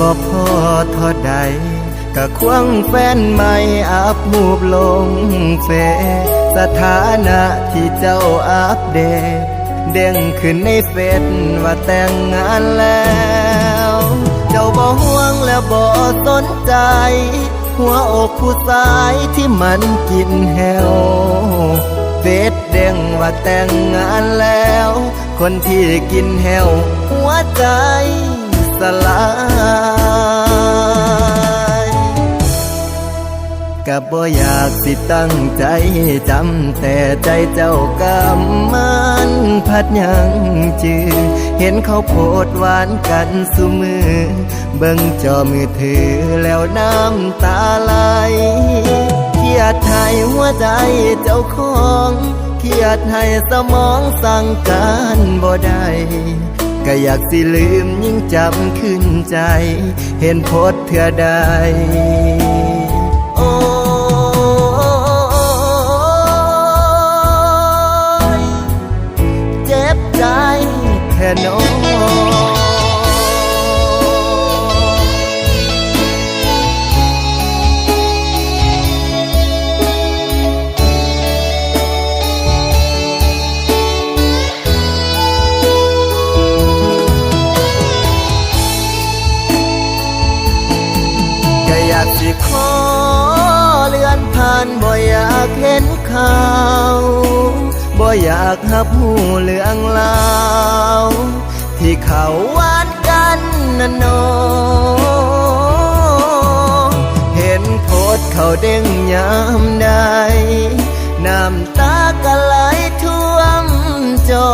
บ่พอท่าใดก็ควงแฟนใหม่อัพมูบลงเฟสถานะที่เจ้าอัปเดต เด้งขึ้นในเฟซว่าแต่งงานแล้ว เจ้าบ่ห่วงและบ่สนใจ หัวอกผู้ชายที่มันกินแฮวเฟซเด้งว่าแต่งงานแล้ว คนที่กินแฮวหัวใจ สลาย กับบ่อยากสิตั้งใจจำแต่ใจเจ้ากำมันพัดยังจือ เห็นเขาโพดหวานกันสุมือ เบิ่งจอมือถือแล้วน้ำตาไหลเครียดให้หัวใจเจ้าของเครียดให้สมองสั่งการบ่ได้ ก็อยากสิลืมยิ่งจำขึ้นใจ เห็นโพดเธอใดโอ้ยเจ็บใจแค่น้อง ขอเลื่อนผ่านบ่อยากเห็นข่าวบ่อยากหับหูเรื่องราวที่เขาวานกันนะนอเห็นโพสต์เขาเด้งยามใดน้ำตาก็ไหลท่วมจอ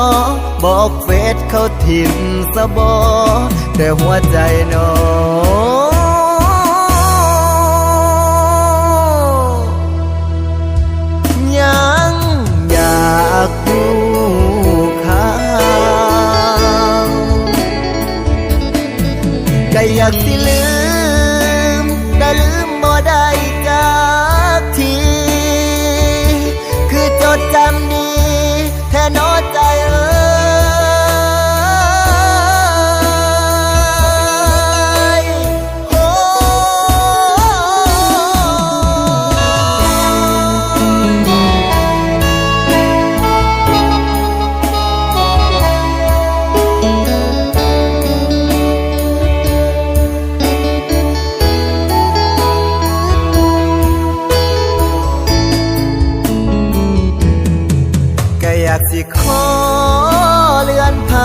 บอกเฟซเขาทิมสะบอ แต่หัวใจน้อง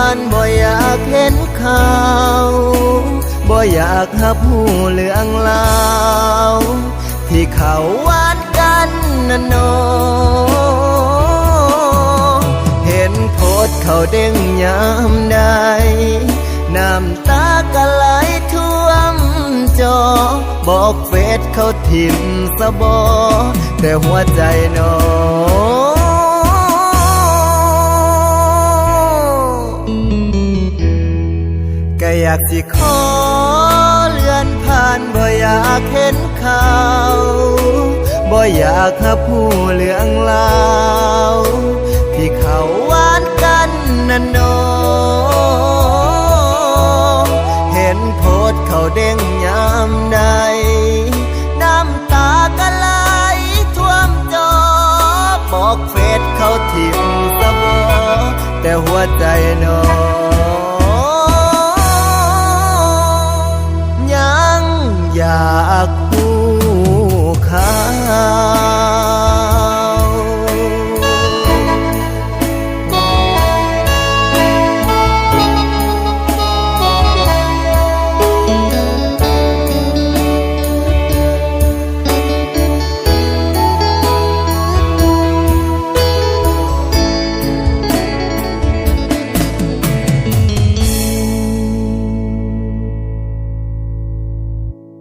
านบ่อยากเห็นข่าวบ่อยากหับหูเรื่องราวที่เขาหวานกันนะนอเห็นโพสเขาเด้งยามใดน้ำตาก็ไหลท่วมจอ บอกเฟซเขาทิมสะบอ แต่หัวใจน้อ บสิขอเลื่อนผ่านบ่อยากเห็นเขาบ่อยากหับผู้เรื่องลาวที่เขาหวานกันนันโนเห็นโพดเขาเด้งยามใดน้ำตากะไหลท่วมจอบอกเฟซเขาทิ้งสบอแต่หัวใจน้อง